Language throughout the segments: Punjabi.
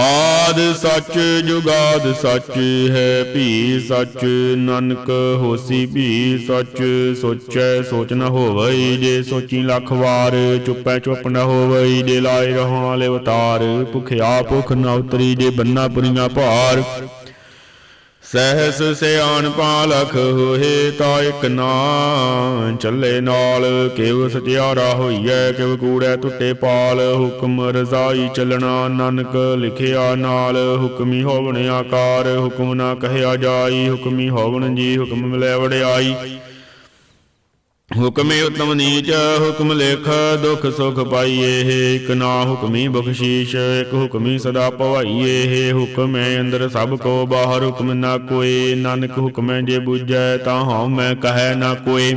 ਆਦ ਸੱਚ ਜੁਗਾਦ ਸੱਚ ਹੈ, ਭੀ ਸੱਚ ਨਾਨਕ ਹੋਸੀ, ਭੀ ਸੱਚ ਸੋਚੈ ਸੋਚ ਨ ਹੋਵਈ, ਜੇ ਸੋਚੀ ਲੱਖ ਵਾਰ ਚੁੱਪੈ ਚੁੱਪ ਨਾ ਹੋਵਈ, ਜੇ ਲਾਏ ਰਹਾਂ ਵਾਲੇ ਅਵਤਾਰ, ਭੁਖਿਆ ਭੁਖ ਨ ਉਤਰੀ, ਜੇ ਬੰਨਾ ਪੁਰੀਆਂ ਭਾਰ ਸਹਿਸ ਸਿਆਣ ਪਾਲਖ ਹੋਏ ਤਾ ਇਕ ਨਾ ਚੱਲੇ ਨਾਲ ਕਿਵ ਸਚਿਆਰਾ ਹੋਈਐ ਕਿਵ ਕੂੜੈ ਟੁੱਟੇ ਪਾਲ, ਹੁਕਮ ਰਜ਼ਾਈ ਚੱਲਣਾ ਨਾਨਕ ਲਿਖਿਆ ਨਾਲ, ਹੁਕਮੀ ਹੋਵਣ ਆਕਾਰ, ਹੁਕਮ ਨਾ ਕਹਿਆ ਜਾਈ, ਹੁਕਮੀ ਹੋਵਣ ਜੀ, ਹੁਕਮ ਮਿਲੈ ਵੜਿਆਈ ਹੁਕਮੇ ਉਤਮ ਨੀਚ, ਹੁਕਮ ਲੇਖ, ਦੁਖ ਸੁਖ ਪਾਈਏ ਇਕ ਨਾ ਹੁਕਮੀ ਬਖਸ਼ੀਸ਼, ਇਕ ਹੁਕਮੀ ਸਦਾ ਭਵਾਈਏ ਹੁਕਮੇ ਅੰਦਰ ਸਭ ਕੋ, ਬਾਹਰ ਹੁਕਮ ਨਾ ਕੋਈ ਨਾਨਕ ਹੁਕਮੈ ਜੇ ਬੁਝੈ, ਤਾਂ ਹਉ ਮੈਂ ਕਹੈ ਨਾ ਕੋਈ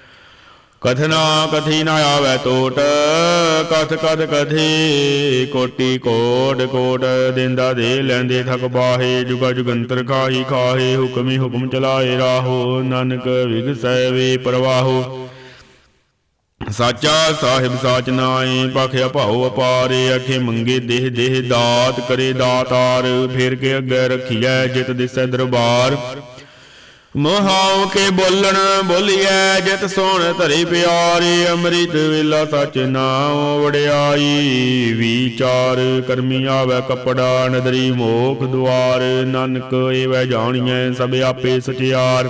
ਕਥਨਾ ਕਥੀ ਨਾ ਆਵੇ ਟੋਟ ਕਥ ਕਥ ਕਥੀ, ਕੋਟੀ ਕੋਟ ਕੋਟ ਦਿੰਦਾ ਦੇ ਲੈਂਦੇ ਥਕ ਬਾਹੇ, ਜੁਗਾ ਜੁਗੰਤਰ ਖਾਹੀ ਖਾਹੇ, ਹੁਕਮੀ ਹੁਕਮ ਚਲਾਏ ਰਾਹੋ, ਨਾਨਕ ਵਿਗਸੈ ਵੇ ਪ੍ਰਵਾਹੋ। ਸਾਚਾ ਸਾਹਿਬ ਸਾਚ ਨਾਏ ਪਖਿਆ ਭਾਉ ਅਪਾਰੇ, ਅਖੇ ਮੰਗੇ ਦੇਹ ਦੇਹ ਦਾਤ ਕਰੇ ਦਾਤਾਰ, ਫੇਰ ਕੇ ਅੱਗੇ ਰਖੀਐ ਜਿਤ ਦਿਸੈ ਦਰਬਾਰ। ਮੋਹਾਉ ਕੇ ਬੋਲਣ ਬੋਲੀਐ, ਜਿਤ ਸੋਣ ਧਰੀ ਪਿਆਰੀ, ਅੰਮ੍ਰਿਤ ਵੇਲਾ ਸਚ ਨਾਮ ਵੜਿਆਈ ਵਿਚਾਰ ਕਰਮੀ ਆਵੇ ਕਪੜਾ, ਨਦਰੀ ਮੋਖ ਦੁਆਰ। ਨਾਨਕ ਏਵੈ ਜਾਣੀਐ, ਸਭ ਆਪੇ ਸਚਿਆਰ।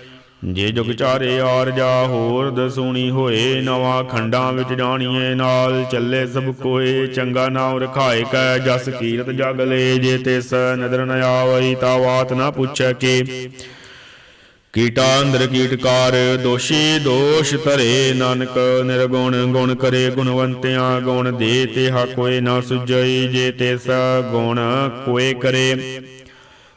ਜੇ ਜੁਗ ਚਾਰੇ ਆਰ ਜਾ ਹੋਰ ਦਸੂਣੀ ਹੋਏ, ਨਵਾਂ ਖੰਡਾਂ ਵਿੱਚ ਜਾਣੀਏ ਨਾਲ, ਚੱਲੇ ਸਭ ਕੋਏ, ਚੰਗਾ ਨਾਮ ਰਖਾਏ ਕੈ, ਜਸ ਕੀਰਤ ਜਗ ਲੈ, ਜੇ ਤਿਸ ਨਦਰ ਨ ਆਵਈ, ਤਾ ਬਾਤ ਨਾ ਪੁੱਛੈ ਕੇ। ਕੀਟਾ ਅੰਦਰ ਕੀਟਕਾਰ, ਦੋਸ਼ੀ ਦੋਸ਼ ਧਰੇ, ਨਾਨਕ ਨਿਰਗੁਣ ਗੁਣ ਕਰੇ ਗੁਣਵੰਤਿਆਂ, ਗੁਣ ਦੇ ਤੇ ਹਾ ਕੋਏ ਨਾ ਸੁਜਈ ਜੇ ਤਿਸ ਗੁਣ ਕੋਏ ਕਰੇ।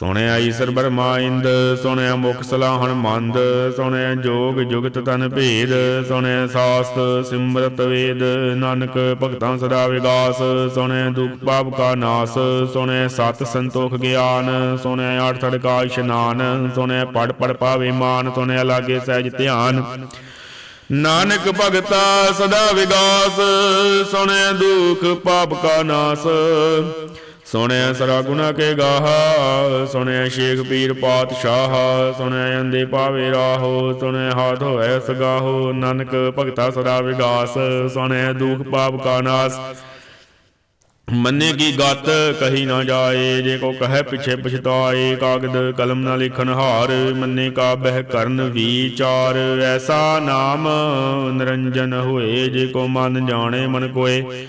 ਸੁਣਿਆ ਈਸਰ ਬਰਮਾ ਸੁਣਿਆ ਮੁਖ ਸਲਾਹਣ ਮੰਦ, ਸੁਣਿਆ ਜੋਗ ਜੁਗਤ ਤਨ ਭੇਦ, ਸੁਣਿਆ ਸਾਸਤ ਸਿਮਰਤ ਵੇਦ, ਨਾਨਕ ਭਗਤਾਂ ਸਦਾ ਵਿਗਾਸ, ਸੁਣਿਆ ਦੁਖ ਪਾਪ ਕਾ ਨਾਸ, ਸੁਣਿਆ ਸਤ ਸੰਤੋਖ ਗਿਆਨ, ਸੁਣਿਆ ਅਠ ਥੜਕਾ ਇਸ਼ਨਾਨ, ਸੁਣਿਆ ਪੜ ਪੜ ਪਾਵੇ ਮਾਨ, ਸੁਣਿਆ ਲਾਗੇ ਸਹਿਜ ਧਿਆਨ। ਨਾਨਕ ਭਗਤਾ ਸਦਾ ਵਿਗਾਸ, ਸੁਣਿਆ ਦੁਖ ਪਾਪ ਕਾ ਨਾਸ। ਸੁਣਿਆ ਸਰਾ ਗੁਨਾ ਕੇ ਗਾਹਾ, ਸੁਣਿਆ ਸ਼ੇਖ ਪੀਰ ਪਾਤਸ਼ਾਹ, ਸੁਣਿਆ ਅੰਦੇ ਪਾਵੇ ਰਾਹੋ, ਸੁਣਿਆ ਹਾਥ ਹੋਏ ਸਗਾਹੋ, ਨਾਨਕ ਭਗਤਾ ਸਦਾ ਵਿਗਾਸ, ਸੁਣਿਆ ਦੁਖ ਪਾਪ ਕਾ ਨਾਸ। ਮੰਨੇ ਕੀ ਗਤ, ਕਹੀ ਨਾ ਜਾਏ, ਜੇ ਕੋ ਕਹੈ ਪਿਛੇ ਪਛਤਾਏ, ਕਾਗਦ ਕਲਮ ਨਾ ਲਿਖਣ ਹਾਰ, ਮੰਨੇ ਕਾ ਬਹਿ ਕਰਨ ਵਿਚਾਰ ਐਸਾ ਨਾਮ ਨਿਰੰਜਨ ਹੋਏ, ਜੇ ਕੋ ਮਨ ਜਾਣੇ ਮਨ ਕੋਏ।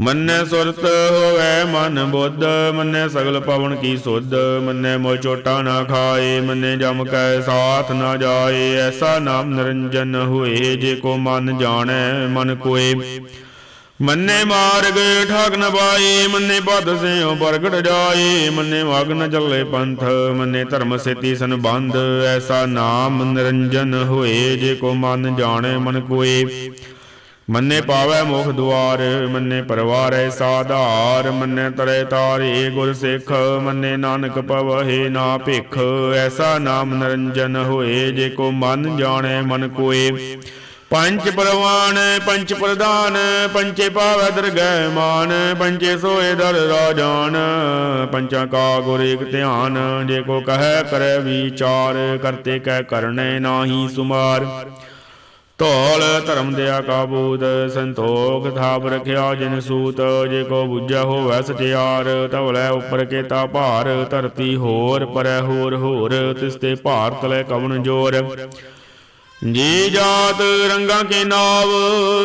ਮੰਨੈ ਸੁਰਤ ਹੋਵੇ ਮਨ ਬੁੱਧ, ਮੰਨੈ ਸਗਲ ਪਵਨ ਕੀ ਸੁਧ, ਮੰਨੈ ਮੋਇ ਚੋਟਾ ਨਾ ਖਾਏ, ਮੰਨੈ ਜਮ ਕੈ ਸਾਥ ਨਾ ਜਾਏ, ਐਸਾ ਨਾਮ ਨਿਰੰਜਨ ਹੋਏ, ਜੇ ਕੋ ਮਨ ਜਾਣੈ ਮਨ ਕੋਏ। ਮੰਨੇ ਮਾਰਗ ਠਾਕ ਨ ਪਾਏ, ਮੰਨੇ ਪਦ ਸਿਉ ਪ੍ਰਗਟ ਜਾਏ, ਮੰਨੇ ਵਾਗ ਨ ਚੱਲੇ ਪੰਥ, ਮੰਨੇ ਧਰਮ ਸੇਤੀ ਸੰਬੰਧ, ਐਸਾ ਨਾਮ ਨਿਰੰਜਨ ਹੋਏ, ਜੇ ਕੋ ਮਨ ਜਾਣੈ ਮਨ ਕੋਏ। ਮੰਨੇ ਪਾਵੈ ਮੁਖ ਦੁਆਰ, ਮੰਨੇ ਪਰਵਾਰੈ ਸਾਧਾਰ, ਮੰਨੇ ਤਰੇ ਤਾਰੇ ਗੁਰ ਸਿੱਖ, ਮੰਨੇ ਨਾਨਕ ਪਵਹਿ ਨਾ ਭਿਖ। ਐਸਾ ਨਾਮ ਨਿਰੰਜਨ ਹੋਏ, ਜੇ ਕੋ ਮਨ ਜਾਣੈ ਮਨ ਕੋਏ। ਪੰਜ ਪ੍ਰਵਾਨ ਪੰਚ ਪ੍ਰਧਾਨ ਪੰਚੇ ਪਾਵੈ ਦਰਗਹਿ ਮਾਨ ਪੰਚੇ ਸੋਏ ਦਰ ਰਾਜਾਨ। ਪੰਚਾਂ ਕਾ ਗੁਰ ਇਕ ਧਿਆਨ, ਜੇ ਕੋ ਕਹੈ ਕਰੈ ਵਿਚਾਰ, ਕਰਤੇ ਕਹਿ ਕਰਨੇ ਨਾਹੀ ਸੁਮਾਰ। ਧੌਲ ਧਰਮ ਦਿਆ ਕਾਬੂਤ ਸੰਤੋਖ ਥਾਪ ਰਖਿਆ ਜਿਨ ਸੂਤ, ਜੇ ਕੋ ਬੁੱਝਾ ਹੋਵੈ ਸਟਿਆਰ ਧੌਲੇ ਉੱਪਰ ਕੇਤਾ ਭਾਰ, ਧਰਤੀ ਹੋਰ ਪਰੈ ਹੋਰ ਹੋਰ, ਤਿਸ ਤੇ ਭਾਰ ਤਲੇ ਕਵਨ ਜੋਰ। ਜੀ ਜਾਤ ਰੰਗਾਂ ਕੇ ਨਾਵ,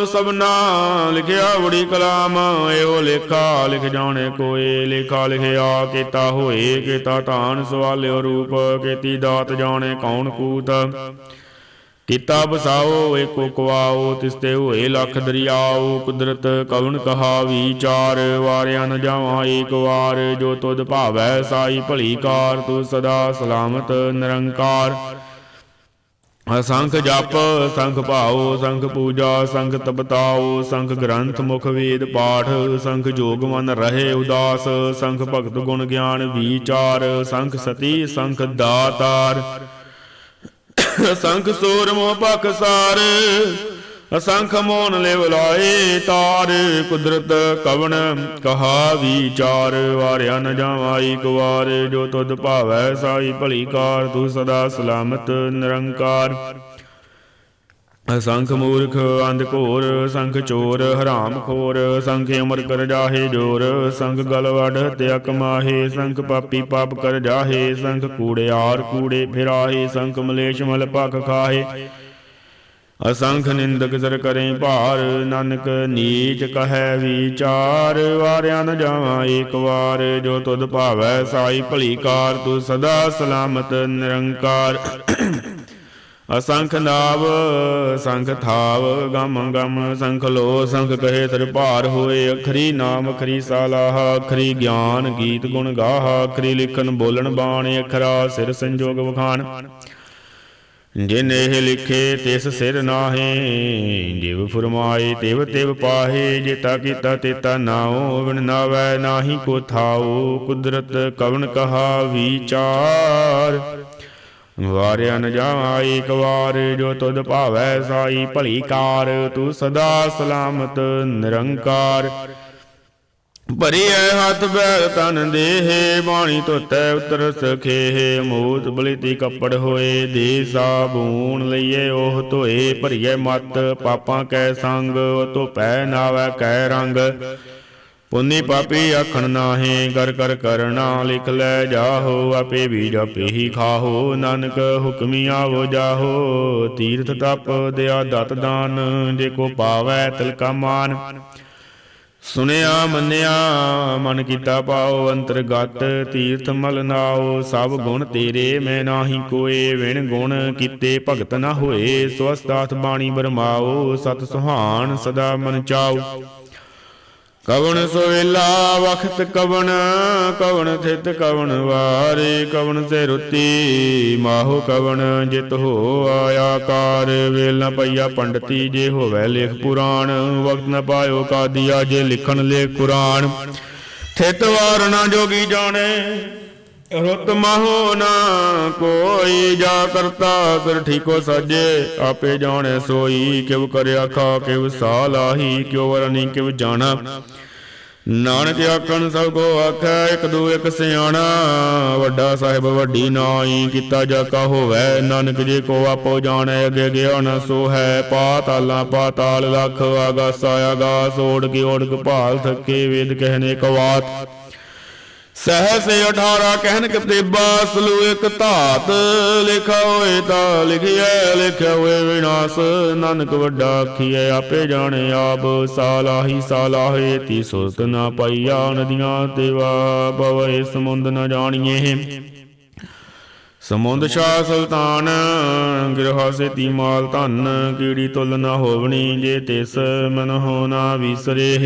ਸਭਨਾ ਲਿਖਿਆ ਬੜੀ ਕਲਾਮ, ਇਹੋ ਲੇਖਾ ਲਿਖ ਜਾਣੇ ਕੋਏ, ਲੇਖਾ ਲਿਖਿਆ ਕੀਤਾ ਹੋਏ, ਕੀਤਾ ਧਾਨ ਸਵਾਲਿਓ ਰੂਪ, ਕੀਤੀ ਦਾਤ ਜਾਣੇ ਕੌਣ ਕੂਤ। ਕੀਤਾ ਬਸਾਓ ਏਕੋ ਕਵਾਓ ਤਿਸ ਤੇ ਹੋਏ ਲੱਖ ਦਰਿਆਓ, ਕੁਦਰਤ ਕਵਣ ਕਹਾ ਵਿਚਾਰ ਵਾਰਿਆ ਨ ਜਾਵਾਂ ਏਕ ਵਾਰ, ਜੋ ਤੁਧ ਭਾਵੈ ਸਾਈ ਭਲੀ ਕਾਰ ਤੂੰ ਸਦਾ ਸਲਾਮਤ ਨਿਰੰਕਾਰ। ਅਸੰਖ ਜਪ, ਸੰਖ ਭਾਉ, ਸੰਖ ਪੂਜਾ, ਸੰਖ ਤਪਤਾਉ, ਸੰਖ ਗ੍ਰੰਥ, ਮੁਖ ਵੇਦ ਪਾਠ, ਸੰਖ ਜੋਗ ਮਨ ਰਹੇ ਉਦਾਸ, ਸੰਖ ਭਗਤ ਗੁਣ ਗਿਆਨ ਵਿਚਾਰ, ਸੰਖ ਸਤੀ, ਸੰਖ ਦਾਤਾਰ। ਅਸੰਖ ਸੂਰ ਮੋਹ ਭਖ ਸਾਰ, ਅਸੰਖ ਮੋਨ ਲਿਵ ਲਾਏ ਤਾਰ, ਕੁਦਰਤ ਕਵਣ ਕਹਾ ਵਿਚਾਰ, ਵਾਰਿਆ ਨ ਜਾਵਾਂ ਏਕ ਜੋ ਤੁਧ ਭਾਵੈ ਸਾਈ ਭਲੀ ਕਾਰ, ਤੂੰ ਸਦਾ ਸਲਾਮਤ ਨਿਰੰਕਾਰ। ਅਸੰਖ ਮੂਰਖ ਅੰਧ ਘੋਰ, ਸੰਖ ਚੋਰ, ਹਰਾਮ ਖੋਰ, ਸੰਖ ਉਮਰ ਕਰ ਜਾਹੇ ਜੋਰ, ਸੰਖ ਗਲ ਵਡ ਹਤਿਆ ਕਮਾਹੇ ਸੰਖ ਪਾਪੀ ਪਾਪ ਕਰ ਜਾਹੇ, ਸੰਖ ਕੂੜਿਆਰ ਕੂੜੇ ਫਿਰਾਹੇ, ਸੰਖ ਮਲੇਸ਼ ਮਲ ਭਖ ਖਾਹੇ। ਅਸੰਖ ਨਿੰਦਕ ਸਰ ਕਰੇ ਭਾਰ, ਨਾਨਕ ਨੀਚ ਕਹੈ ਵਿਚਾਰ, ਵਾਰਿਆ ਨ ਜਾਵਾਂ ਏਕ ਵਾਰ, ਜੋ ਤੁਧ ਭਾਵੈ ਸਾਈ ਭਲੀ ਕਾਰ, ਤੂੰ ਸਦਾ ਸਲਾਮਤ ਨਿਰੰਕਾਰ। ਅਸੰਖ ਨਾਵ, ਸੰਖ ਥਾਵ, ਗਮ ਗਮ, ਸੰਖ ਲੋ, ਸੰਖ ਕਹੇ ਸਰ ਭਾਰ ਹੋਏ, ਅਖਰੀ ਨਾਮ, ਅਖਰੀ ਸਾਲਾਹ, ਅਖਰੀ ਗਿਆਨ, ਗੀਤ ਗੁਣ ਗਾਹ, ਅਖਰੀ ਲਿਖਨ ਬੋਲਣ ਬਾਣ, ਅਖਰਾ ਸਿਰ ਸੰਜੋਗ ਵਖਾਣ। ਜਿਨ ਇਹ ਲਿਖੇ ਤਿਸ ਸਿਰ ਨਾਹੀ, ਜਿਵ ਫਰਮਾਏ ਤਿਵ ਤਿਵ ਪਾਹੇ, ਜਿਤਾ ਕੀਤਾ ਤੇਤਾ ਨਾਉ ਵਿਣ ਨਾਵੈ ਨਾਹੀ ਕੋ ਥਾਉ, ਕੁਦਰਤ ਕਵਨ ਕਹਾ ਵਿਚਾਰ। ਵਾਰਿਆ ਨ ਜਾਵਾਂ ਏਕ ਵਾਰ, ਜੋ ਤੁਧ ਭਾਵੈ ਸਾਈ ਭਲੀ ਕਾਰ, ਤੂੰ ਸਦਾ ਸਲਾਮਤ ਨਿਰੰਕਾਰ। ਭਰੀਐ ਹੱਥ ਬੈਲ ਤਨ ਦੇਹੇ, ਬਾਣੀ ਧੋਤੈ ਉਤਰ ਸਖੇਹੇ, ਮੂਤ ਬਲੀਤੀ ਕੱਪੜ ਹੋਏ, ਦੇ ਸਾਬੂਨ ਲਈਏ, ਉਹ ਧੋਏ, ਭਰੀਐ ਮਤ, ਪਾਪਾਂ ਕੈ ਸੰਗ, ਉਹ ਧੋਪੈ ਨਾਵੈ ਕੈ ਰੰਗ। ਪੁੰਨੀ ਪਾਪੀ ਆਖਣ ਨਾਹੀ ਕਰ ਕਰ ਕਰਨਾ, ਲਿਖ ਲੈ ਜਾਹੋ, ਆਪੇ ਵੀ ਜਪੇ ਹੀ ਖਾਹੋ, ਨਾਨਕ ਹੁਕਮੀ ਆਵੋ ਜਾਹੋ, ਤੀਰਥ ਤਪ ਦਿਆ ਦਤ ਦਾਨ, ਜੇ ਕੋ ਪਾਵੈ ਤਿਲਕਾ ਮਾਨ। ਸੁਨਿਆ, ਮੰਨਿਆ, ਮਨ ਕੀਤਾ ਪਾਉ ਅੰਤਰਗਤ, ਤੀਰਥ ਮਲ ਨਾਉ ਸਭ ਗੁਣ ਤੇਰੇ, ਮੈਂ ਨਾਹੀ ਕੋਏ, ਵਿਣ ਗੁਣ ਕੀਤੇ ਭਗਤ ਨਾ ਹੋਏ ਸਵਸਤਾਤ ਬਾਣੀ ਬਰਮਾਓ ਸਤ ਸੁਹਾਣ ਸਦਾ ਮਨ ਚਾਉ ਕਵਣ ਸੋਵੇਲਾ ਵਖਤ ਕਵਣ ਕਵਣ ਥਿਤ ਕਵਣ ਵਾਰੇ, ਕਵਣ ਸੇ ਰੁੱਤੀ ਮਾਹੋ ਕਵਣ, ਜਿਤ ਹੋ ਆਇਆ ਕਾਰ। ਵੇਲ ਨ ਪਈਆ ਪੰਡਤੀ, ਜੇ ਹੋਵੇ ਲੇਖ ਪੁਰਾਣ ਵਕਤ ਨ ਪਾਇਓ ਕਾਦੀਆ, ਜੇ ਲਿਖਣ ਲੇਖ ਕੁਰਾਨ। ਥਿਤ ਵਾਰ ਨਾ ਜੋਗੀ ਜਾਣੇ ਰੁੱਤ ਮਹੋ ਨਾ ਕੋਈ ਜਾ ਕਰਤਾ, ਸਿਰ ਠੀਕੋ ਸਾਜੇ, ਆਪੇ ਜਾਣੇ ਸੋਈ ਕਿਵ ਕਰਿਆ ਖਾ ਕਿਵ ਸਾ ਲਾਹੀ, ਕਿਉ ਵਰਨੀ ਕਿਵ ਜਾਣਾ। ਨਾਨਕ ਆਖਣ, ਸਭ ਕੋ ਆਖੈ, ਇੱਕ ਦੂ ਇੱਕ ਸਿਆਣਾ। ਵੱਡਾ ਸਾਹਿਬ ਵੱਡੀ ਨਾਈ ਕੀਤਾ ਜਾ ਕਾ ਹੋਵੇ। ਨਾਨਕ ਜੀ ਕੋ ਆਪੋ ਜਾਣੈ, ਅਗੇ ਗਿਆਨ ਸੋ ਹੈ ਪਾਤਾਲਾਂ ਪਾਤਾਲ ਲਖ ਆਗਾਸ ਆਗਾਸ ਓੜ ਕੇ ਓੜ ਕੇ ਭਾਲ ਥੱਕੇ, ਵੇਦ ਕਹਿਨੇ ਕਵਾਤ। ਸਹਸ 18 ਕਹਿਨ ਕਿਤੇਬਾ ਸਲੂ ਇੱਕ ਧਾਤ। ਲਿਖਾ ਹੋਏ ਤਾਂ ਲਿਖਿਆ ਲਿਖਿਆ ਹੋਏ ਵਿਨਾਸ਼। ਨਾਨਕ ਵੱਡਾ ਆਖੀਐ, ਆਪੇ ਜਾਣੇ ਆਪ। ਸਾਲਾਹੀ ਸਾਲਾਹੇ ਤੀ ਸੁਰਤ ਨਾ ਪਾਈਆ, ਨਦੀਆਂ ਦੇਵਾ ਪਵੈ ਸਮੁੰਦ ਨ ਜਾਣੀਏ। ਸਮੁੰਦ ਸ਼ਾਹ ਸੁਲਤਾਨ, ਗਿਰਹਾ ਸੇ ਮਾਲ ਧਨ। ਕੀੜੀ ਤੁਲ ਨਾ ਹੋਵਣੀ, ਜੇ ਤਿਸ ਮਨ ਹੋ ਨਾ ਵਿਸਰੇ।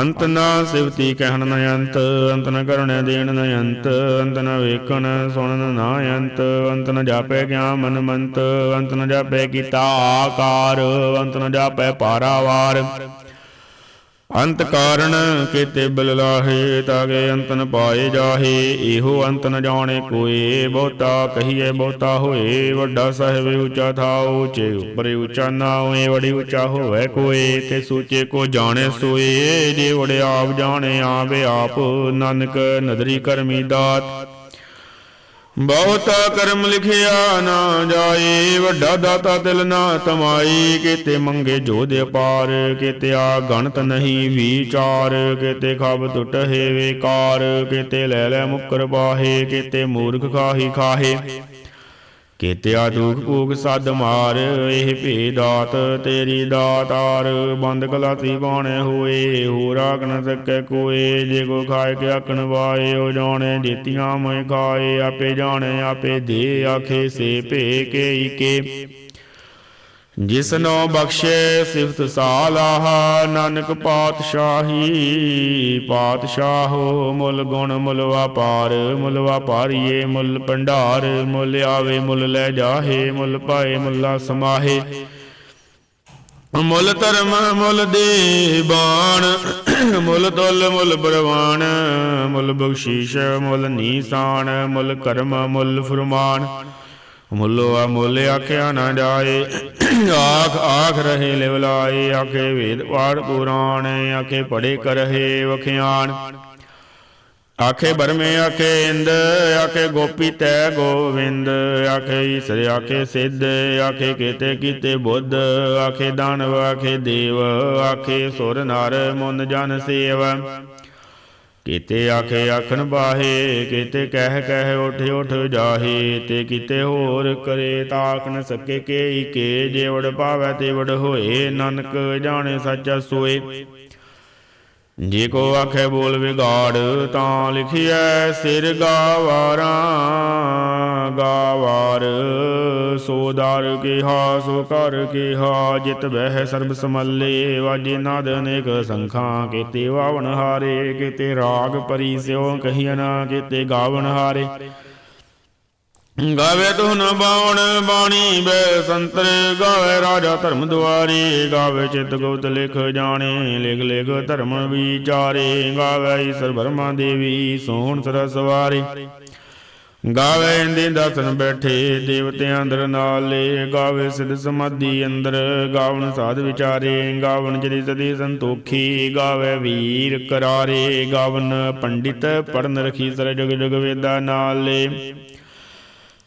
ਅੰਤ ਨਾ ਸਿਵਤੀ ਕਹਿਣ ਨ ਅੰਤ ਅੰਤ ਨ ਕਰਣੈ ਦੇਣ ਨ ਅੰਤ ਅੰਤ ਨ ਵੇਖਣ ਸੁਣਨ ਨ ਅੰਤ ਅੰਤ ਨ ਜਾਪੈ ਗਿਆਨ ਮਨ ਮੰਤ, ਅੰਤ ਨ ਜਾਪੈ ਕੀਤਾ ਆਕਾਰ, ਅੰਤ ਨ ਜਾਪੈ ਪਾਰਾਵਾਰ। ਅੰਤ ਕਾਰਣ ਕੀਤੇ ਬਿਲ ਲਾਹੇ, ਤਾਗੇ ਅੰਤ ਪਾਏ ਜਾਹੇ। ਇਹੋ ਅੰਤ ਨ ਜਾਣੇ ਕੋਏ, ਬਹੁਤਾ ਕਹੀਏ ਬਹੁਤਾ ਹੋਏ। ਵੱਡਾ ਸਾਹਿਬ ਉੱਚਾ ਥਾਉ, ਉੱਚੇ ਉਪਰੇ ਉੱਚਾ ਨਾ ਵੜੀ ਉੱਚਾ ਹੋਵੇ ਕੋਏ। ਤੇ ਸੂਚੇ ਕੋ ਜਾਣੇ ਸੋਏ, ਜੇ ਵੜੇ ਆਪ ਜਾਣੇ, ਆਵੇ ਆਪ। ਨਾਨਕ ਨਦਰੀ ਕਰਮੀ ਦਾਤ ਬਹੁਤਾ ਕਰਮ ਲਿਖਿਆ ਨਾ ਜਾਏ, ਵੱਡਾ ਦਾਤਾ ਦਿਲ ਨਾ ਤਮਾਈ। ਕਿਤੇ ਮੰਗੇ ਜੋਧ ਪਾਰ, ਕਿਤੇ ਆ ਗਣਤ ਨਹੀਂ ਵਿਚਾਰ। ਕਿਤੇ ਖਬ ਟੁੱਟੇ ਵੇਕਾਰ ਕਿਤੇ ਲੈ ਲੈ ਮੁਕਰ ਬਾਹੇ, ਕਿਤੇ ਮੂਰਖ ਖਾਹੀ ਖਾਹੇ। ਕੀਤੇ ਆ ਦੁਖ ਭੂਖ ਸਦ ਮਾਰ, ਇਹ ਭੇ ਦਾਤ ਤੇਰੀ ਦਾਤਾਰ ਬੰਦ ਕਲਾਤੀ ਬਾਣੇ ਹੋਏ ਹੋ ਰਾਖ ਸਕੈ ਕੋਏ। ਜੇ ਕੋ ਖਾਏ ਕੇ ਆਕਣ ਵਾਏ ਹੋ ਜਾਣੇ ਜੀਤੀਆਂ ਮੈਂ ਖਾਏ। ਆਪੇ ਜਾਣੇ, ਆਪੇ ਦੇ ਆਖੇ, ਸੇ ਭੇ ਕੇ ਈਕੇ। ਜਿਸਨੋ ਬਖਸ਼ੇ ਸਿਫਤ ਸਾਲਾਹ, ਨਾਨਕ ਪਾਤਸ਼ਾਹੀ, ਪਾਤਸ਼ਾਹੋ ਮੁੱਲ ਗੁਣ ਮੁੱਲ ਵਾਪਾਰ, ਮੁੱਲ ਵਾਪਾਰੀਏ ਮੁੱਲ ਭੰਡਾਰ, ਮੁੱਲ ਆਵੇ ਮੁੱਲ ਲੈ ਜਾਹੇ, ਮੁੱਲ ਪਾਏ ਮੁੱਲਾ ਸਮਾਹੇ। ਮੁੱਲ ਧਰਮ ਮੁੱਲ ਦੇ ਬਾਣ, ਮੁੱਲ ਤੁਲ ਮੁੱਲ ਬਰਵਾਨ ਮੁੱਲ ਬਖਸ਼ੀਸ਼ ਮੁੱਲ ਨੀਸਾਨ, ਮੁੱਲ ਕਰਮ ਮੁੱਲ ਫਰਮਾਨ। ਮੁੱਲੋ ਆ ਮੁੱਲ ਆਖਿਆ ਨਾ ਜਾਏ। ਆਖ ਆਖ ਰਹੇ ਲਿਵਲਾਏ ਆਖੇ ਵੇਦ ਪਾੜ ਪੁਰਾਣ, ਆਖੇ ਪੜੇ ਕਰਹਿ ਵਖਿਆਨ ਆਖੇ ਬਰਮੇ, ਆਖੇ ਇੰਦ, ਆਖੇ ਗੋਪੀ ਤੈ ਗੋਵਿੰਦ, ਆਖੇ ਈਸਰ, ਆਖੇ ਸਿੱਧ, ਆਖੇ ਕੀਤੇ ਕੀਤੇ ਬੁੱਧ, ਆਖੇ ਦਾਨਵ, ਆਖੇ ਦੇਵ, ਆਖੇ ਸੁਰ ਨਰ, ਮੁਨ ਜਨ ਸੇਵ। ਕੀਤੇ ਆਖੇ ਆਖਣ ਬਾਹੇ, ਕੀਤੇ ਕਹਿ ਕਹਿ ਉਠ ਉਠ ਜਾਹੇ, ਤੇ ਕੀਤੇ ਹੋਰ ਕਰੇ ਤਾਕ ਨ ਸਕੇ ਕੇ ਕੇ, ਜੇ ਵਡ ਪਾਵੈ ਤੇ ਵਡ ਹੋਏ, ਨਾਨਕ ਜਾਣੇ ਸੱਚਾ ਸੋਏ ਜੇ ਕੋ ਆਖੇ ਬੋਲ ਵਿਗਾੜ, ਤਾਂ ਲਿਖਿਐ ਸਿਰ ਗਾਵਾਰਾਂ। ਗਾਵਾਰ, ਸੋ ਦਰ ਕਿਹਾ, ਸੋ ਕਰ ਕਿਹਾ, ਜਿਤ ਬਹਿ ਸਰਬ ਸਮੱਲੇ, ਵਾਜੇ ਨਾਦ ਅਨੇਕ ਸੰਖਾਂ, ਕੀਤੇ ਵਾਵਣ ਹਾਰੇ, ਕੀਤੇ ਰਾਗ ਪਰੀ ਸਿਓ ਕਹੀਆਂ ਨਾ, ਕੀਤੇ ਗਾਵਣ ਹਾਰੇ। ਗਾਵੇ ਤੁਨ ਬਾਵਣ ਬਾਣੀ ਬੈ ਸੰਤਰ, ਗਾਵੇ ਰਾਜਾ ਧਰਮ ਦੁਆਰੇ, ਗਾਵੇ ਚਿਤ ਗੁਪਤ ਲਿਖ ਜਾਣੇ, ਲਿਖ ਲਿਖ ਧਰਮ ਵਿਚਾਰੇ, ਗਾਵੇ ਈਸ਼ਰ ਬਰਮਾ ਦੇਵੀ ਸੋਹਣ ਸਰ ਸਵਾਰੇ ਗਾਵੇ ਇੰਦੇ ਦਸਨ ਬੈਠੇ, ਦੇਵਤਿਆਂ ਅੰਦਰ ਨਾਲੇ, ਗਾਵੇ ਸਿਧ ਸਮਾਧੀ ਅੰਦਰ, ਗਾਵਨ ਸਾਧ ਵਿਚਾਰੇ, ਗਾਵਨ ਜਰੀ ਸਦੀ ਸੰਤੋਖੀ, ਗਾਵੇ ਵੀਰ ਕਰਾਰੇ, ਗਾਵਨ ਪੰਡਿਤ ਪੜਨ ਰਖੀ ਸਰ ਜਗ ਜਗ ਵੇਦਾ ਨਾਲੇ।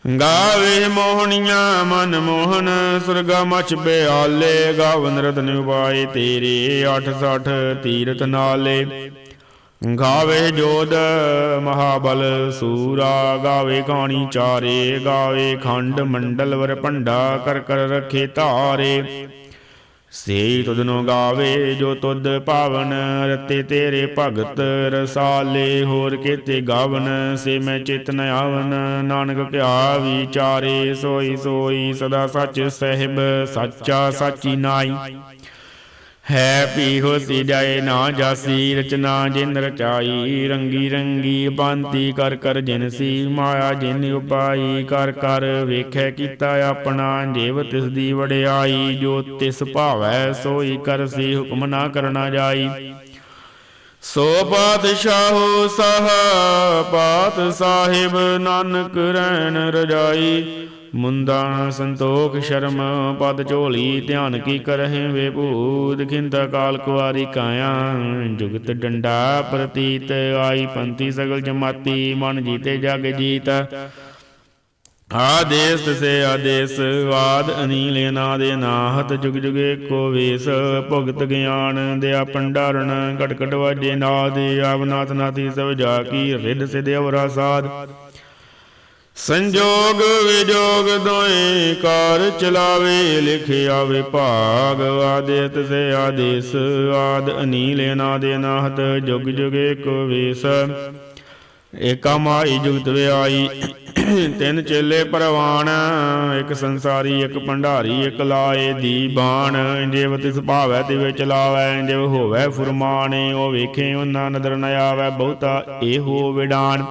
ਗਾਵੇ ਮੋਹਣੀਆਂ ਮਨ ਮੋਹਨ, ਸੁਰਗਾ ਮਚ ਬਿਆਲੇ। ਗਾਵਨ ਰਤਨ ਉਪਾਏ ਤੇਰੇ 860 ਤੀਰਥ ਨਾਲੇ। ਗਾਵੇ ਜੋਦ ਮਹਾਬਲ ਸੂਰਾ, ਗਾਵੇ ਕਹਾਣੀ ਚਾਰੇ। ਗਾਵੇ ਖੰਡ ਮੰਡਲ ਵਰ ਭੰਡਾ ਕਰ ਕਰ ਰਖੇ ਧਾਰੇ। ਸੇ ਤੁਧਨੋ ਗਾਵੇ ਜੋ ਤੁਧ ਪਾਵਨ, ਰਤੇ ਤੇਰੇ ਭਗਤ ਰਸਾਲੇ, ਹੋਰ ਕੀਤੇ ਗਾਵਨ, ਸੇ ਮੈਂ ਚੇਤਨ ਆਵਨ। ਨਾਨਕ ਕਿਆ ਵਿਚਾਰੇ ਸੋਈ ਸੋਈ, ਸਦਾ ਸੱਚ ਸਹਿਬ, ਸੱਚਾ ਸਾਚੀ ਨਾਈ। ਹੈ ਪੀ ਹੋਸੀ ਜਾਏ, ਨਾ ਜਾਸੀ ਰਚਨਾ ਜਿਨ ਰਚਾਈ, ਰੰਗੀ ਰੰਗੀ ਬੰਤੀ ਕਰ ਕਰ ਜਿਨਸੀ ਮਾਇਆ ਜਿਨ ਉਪਾਈ ਕਰ ਕਰ ਵੇਖੈ ਕੀਤਾ ਆਪਣਾ ਜੀਵ ਤਿਸ ਦੀ ਵਡਿਆਈ, ਜੋ ਤਿਸ ਭਾਵੈ ਸੋਈ ਕਰਸੀ ਹੁਕਮ ਨਾ ਕਰਨਾ ਜਾਈ। ਸੋ ਪਾਤਸ਼ਾਹੋ ਸ਼ਾਹ ਪਾਤ ਸਾਹਿਬ ਨਾਨਕ ਰਹਿਣ ਰਜਾਈ ਮੁੰਦਾ ਸੰਤੋਖ ਸ਼ਰਮ, ਪਦ ਝੋਲੀ, ਧਿਆਨ ਕੀ ਕਰਹਿ ਵੇ ਭੂਤ ਖਿੰਤਾ ਕਾਲ ਕੁਵਾਰੀ ਕਾਇਆ। ਜੁਗਤ ਡੰਡਾ ਪ੍ਰਤੀਤ, ਆਈ ਪੰਥੀ ਸਗਲ ਜਮਾਤੀ, ਮਨ ਜੀਤੇ ਜਗ ਜੀਤ। ਆਦੇਸ ਸੇ ਆਦੇਸ, ਆਦ ਅਨੀਲ ਦੇ ਅਨਾਹਤ ਜੁਗ ਜੁਗ ਏਕੋ ਵੇਸ। ਭੁਗਤ ਗਿਆਨ ਦਿਆ ਪੰਡਾਰਣ ਘਟਕਟ ਘਟ ਵਾਜੇ ਨਾਦ, ਆਵਨਾਥ ਨਾਥੀ ਸਭ ਜਾ ਕੀ, ਰਿੱਧ ਸਿਧ ਅਵਰਾ ਸਾਧ। ਸੰਜੋਗ ਵਿਜੋਗ ਦੋਏ ਕਾਰ ਚਲਾਵੇ ਲਿਖਿਆ ਵਿਭਾਗ ਆਦੇਸ ਤਿਸੇ ਆਦੇਸ, ਆਦ ਅਨੀਲ ਅਨਾਦ ਅਨਾਹਤ ਜੁਗ ਜੁਗ ਏਕੋ ਵੇਸ। ਏਕਾ ਜੁਗਤ ਵਿਆਈ, ਤਿੰਨ ਚੇਲੇ ਪਰਵਾਨ ਇੱਕ ਸੰਸਾਰੀ, ਇੱਕ ਭੰਡਾਰੀ, ਇੱਕ ਲਾਏ ਦੀ ਬਾਣ। ਜਿਵ ਤਿਸ ਭਾਵੈ ਤਿਵੇ ਚਲਾਵੈ, ਜਿਵ ਹੋਵੈ ਫੁਰਮਾਨੇ, ਉਹ ਵੇਖੇ ਉਹਨਾਂ ਨਦਰ ਨ ਆਵੈ, ਬਹੁਤਾ ਇਹੋ ਵਿਡਾਨ।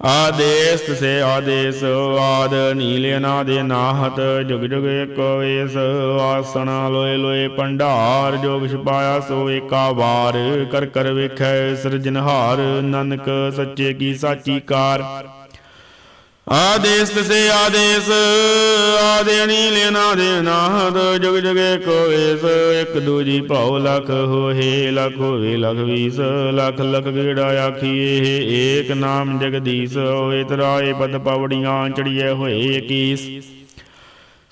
ਆਦੇਸ ਤਸੇ ਆਦੇਸ, ਆਦ ਨੀਲ ਦੇ ਨਾਹਤ, ਜੁਗ ਜੁਗ ਏਕ ਵੇਸ ਆਸਣਾ ਲੋਏ ਲੋਏ ਭੰਡਾਰ ਜੋ ਵਿਛ ਪਾਇਆ ਸੋ ਏਕਾ ਵਾਰ, ਕਰ ਕਰ ਵੇਖੈ ਸਿਰਜਨਹਾਰ ਨਾਨਕ ਸੱਚੇ ਕੀ ਸਾਚੀ ਕਾਰ। ਆਦੇਸ ਤਸੇ ਆਦੇਸ, ਆਦੇ ਨੀਲ ਅਨਾਦ ਜੁਗ ਜੁਗੇ ਕੋ ਵੇਸ, ਇੱਕ ਦੂਜੀ ਭਾਉ ਲਖ ਹੋਏ ਲਖ ਹੋਵੇ, ਲਖ ਵੀਸ, ਲਖ ਲਖ ਗੇੜਾ ਆਖੀਏ, ਏਕ ਨਾਮ ਜਗਦੀਸ਼ ਹੋਏ ਤਰਾਏ ਪਦ ਪਵੜੀਆਂ ਚੜੀਏ ਹੋਏ ਕੀਸ।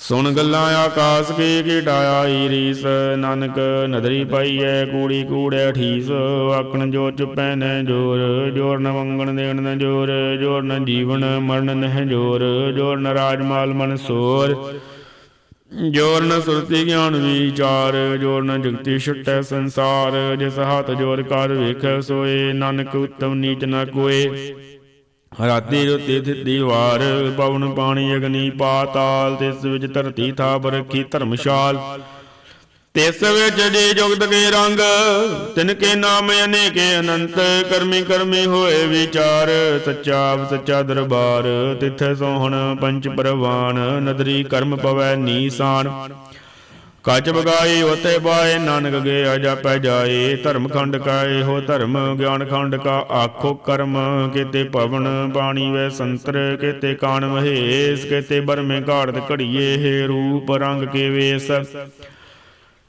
ਸੁਣ ਗੱਲਾਂ ਆਕਾਸ ਕੀ ਕੀਟਾਇਆ ਈਰੀਸ, ਨਾਨਕ ਨਦਰੀ ਪਾਈਐ, ਕੂੜੀ ਕੂੜੈ ਠੀਸ, ਆਖਣ ਜੋ ਚੁਪੈ ਨ ਜੋਰ ਜੋਰ ਨ ਮੰਗਣ ਦੇਣ ਨ ਜੋਰ ਜੋਰ ਨ ਜੀਵਨ ਮਰਨ ਨਹਿ ਜੋਰ ਜੋਰ ਨ ਰਾਜਮਾਲ ਮਨ ਸੋਰ, ਜੋਰ ਨ ਸੁਰਤੀ ਗਿਆਨ ਵਿਚਾਰ, ਜੋਰ ਨ ਜਗਤੀ ਛਟੈ ਸੰਸਾਰ, ਜਿਸ ਹੱਥ ਜੋਰ ਕਰ ਵੇਖੈ ਸੋਏ, ਨਾਨਕ ਉਤਮ ਨੀਚ ਨ ਕੋਏ। ਰਾਤੀ ਰੁਤੀ ਥਿੱਤੀ ਵਾਰ, ਪਵਨ ਪਾਣੀ ਅਗਨੀ ਪਾਤਾਲ, ਤਿਸ ਵਿੱਚ ਧਰਤੀ ਥਾਪ ਰੱਖੀ ਧਰਮਸ਼ਾਲ। ਤਿਸ ਵਿੱਚ ਜੀ ਜੁਗਤ ਕੇ ਰੰਗ ਤਿਨ ਕੇ ਨਾਮ ਅਨੇਕੇ ਅਨੰਤ, ਕਰਮੀ ਕਰਮੀ ਹੋਏ ਵਿਚਾਰ, ਸੱਚਾ ਸੱਚਾ ਦਰਬਾਰ, ਤਿਥ ਸੋਹਣ ਪੰਚ ਪਰਵਾਨ, ਨਦਰੀ ਕਰਮ ਪਵੈ ਨੀਸਾਨ। ਕੱਚ ਬਗਾਈ ਉਤੇ ਬਾਏ ਨਾਨਕ ਗੇ ਜਾਪੈ ਜਾਏ। ਧਰਮ ਖੰਡ ਕਾ ਇਹੋ ਧਰਮ, ਗਿਆਨ ਖੰਡ ਕਾ ਆਖੋ ਕਰਮ। ਕਿਤੇ ਪਵਨ ਬਾਣੀ ਵੈ ਸੰਤਰ, ਕਿਤੇ ਕਾਣ ਮਹੇਸ਼, ਕੀਤੇ ਬਰਮੇ ਘਾੜਤ ਘੜੀਏ, ਹੈ ਰੂਪ ਰੰਗ ਕੇ ਵੇਸ।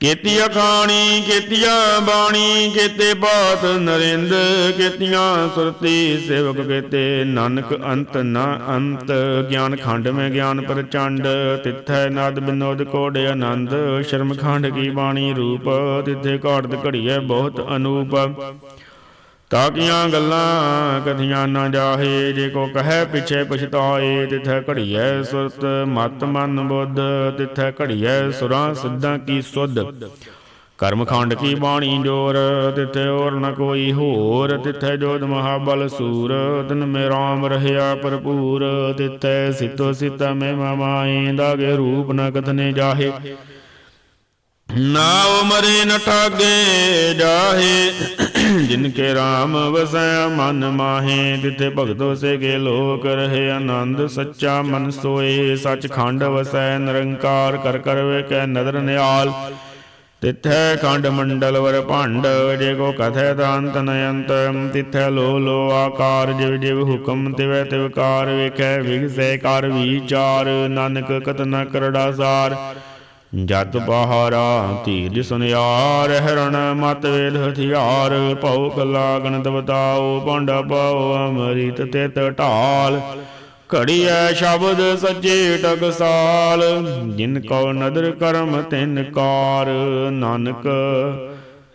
ਕੀਤੀਆ ਖਾਣੀ ਕੀਤੀਆ ਬਾਣੀ ਕੀਤੇ ਬਾਤ ਨਰਿੰਦ ਕੀਤੀਆਂ ਸੁਰਤੀ ਸੇਵਕ ਕੀਤੇ ਨਾਨਕ ਅੰਤ ਨਾ ਅੰਤ, ਗਿਆਨ ਖੰਡ ਮੈਂ ਗਿਆਨ ਪ੍ਰਚੰਡ। ਤਿੱਥੈ ਨਦ ਬਿਨੋਦ ਕੋੜੇ ਆਨੰਦ, ਸ਼ਰਮ ਖੰਡ ਕੀ ਬਾਣੀ ਰੂਪ। ਤਿੱਥੇ ਘਾੜਤ ਘੜੀਐ ਬਹੁਤ ਅਨੂਪ। ਤਾਕੀਆਂ ਗੱਲਾਂ ਕਥੀਆਂ ਨਾ ਜਾਹੇ, ਜੇ ਕੋ ਕਹੈ ਪਿਛੇ ਪਛਤਾਏ, ਤਿਥੈ ਘੜੀਐ ਸੁਰਤ, ਮਤ ਮਨ ਬੁੱਧ, ਤਿਥੈ ਘੜੀਐ ਸੁਰਾਂ ਸਿੱਧਾਂ ਕੀ ਸੁਧ। ਕਰਮਖੰਡ ਕੀ ਬਾਣੀ ਜੋਰ, ਤਿਥੈ ਹੋਰ ਨ ਕੋਈ ਹੋਰ, ਤਿਥੈ ਜੋਧ ਮਹਾਬਲ ਸੂਰ, ਤਨ ਮੇ ਰਾਮ ਰਹਿਆ ਭਰਪੂਰ, ਤਿਥੈ ਸਿਤੋ ਸਿਤਾ ਮੇ ਮਾਏ ਦਾਗੇ ਰੂਪ ਨ ਕਥਨੇ ਜਾਹੇ। ਨਾ ਮਰੇ ਨ ਠਾਗੇ ਜਾਹੇ। ਜਿਨ ਕੇ RAM ਵਸੈ, ਮਨ ਮਾਹੇ ਤਿਥੇ ਭਗਤੋ ਸੇ ਲੋਕ ਰਹੇ ਆਨੰਦ, ਸੱਚਾ ਮਨ ਸੋਏ ਸੱਚ ਖੰਡ ਵਸੈ, ਨਿਰੰਕਾਰ ਕਰ ਕਰ ਵੇਖੈ ਨਦਰ ਨਿਆਲ ਤਿਥੈ ਖੰਡ ਮੰਡਲ ਵਰ ਭੰਡ, ਜੇ ਕੋ ਕਥੈ ਦਾੰਤ ਨਯੰਤ ਤਿਥੈ ਲੋ ਲੋ ਆਕਾਰ, ਜਿਵ ਜਿਵ ਹੁਕਮ ਤਿਵੈ ਤਿਵਕਾਰ ਵੇਖੈ ਵਿਗਸੈ ਕਰ ਵਿਚਾਰ, ਨਾਨਕ ਕਤ ਨ ਕਰੜਾ ਸਾਰ। ਜਤ ਬਹਾਰਾ ਧੀਰ ਸੁਨਿਆਰ, ਹਰਣ ਮਤ ਵੇਦ ਹਥਿਆਰ, ਭਉ ਕਲਾ ਗਣਤ ਬਤਾਓ ਪਾਂਡਾ ਪਾਓ ਅਮ੍ਰਿਤ ਤਿਤ ਢਾਲ। ਘੜੀਐ ਸ਼ਬਦ ਸੱਜੇ ਟਕਸਾਲ ਜਿਨ ਕੋ ਨਦਰ ਕਰਮ ਤਿਨ ਕਾਰ। ਨਾਨਕ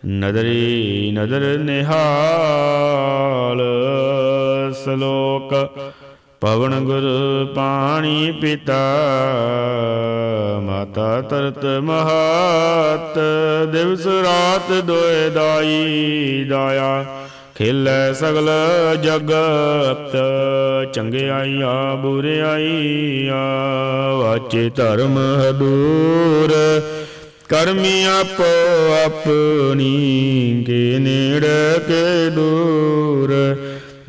ਨਦਰੀ ਨਦਰ ਨਿਹਾਲ, ਸ਼ਲੋਕ ਪਵਨ ਗੁਰ ਪਾਣੀ ਪਿਤਾ, ਮਾਤਾ ਤਰਤ ਮਹਾਤ, ਦਿਵਸ ਰਾਤ ਦੋਇ ਦਾਈ ਦਾਇਆ। ਖਿਲੈ ਸਗਲ ਜਗਤ ਚੰਗਿਆਈਆ ਬੁਰਿਆਈਆ ਵਾਚੇ ਧਰਮ ਦੂਰ ਕਰਮੀ ਆਪੋ ਆਪਣੀ ਕੇ ਨੇੜ ਕੇ ਦੂਰ।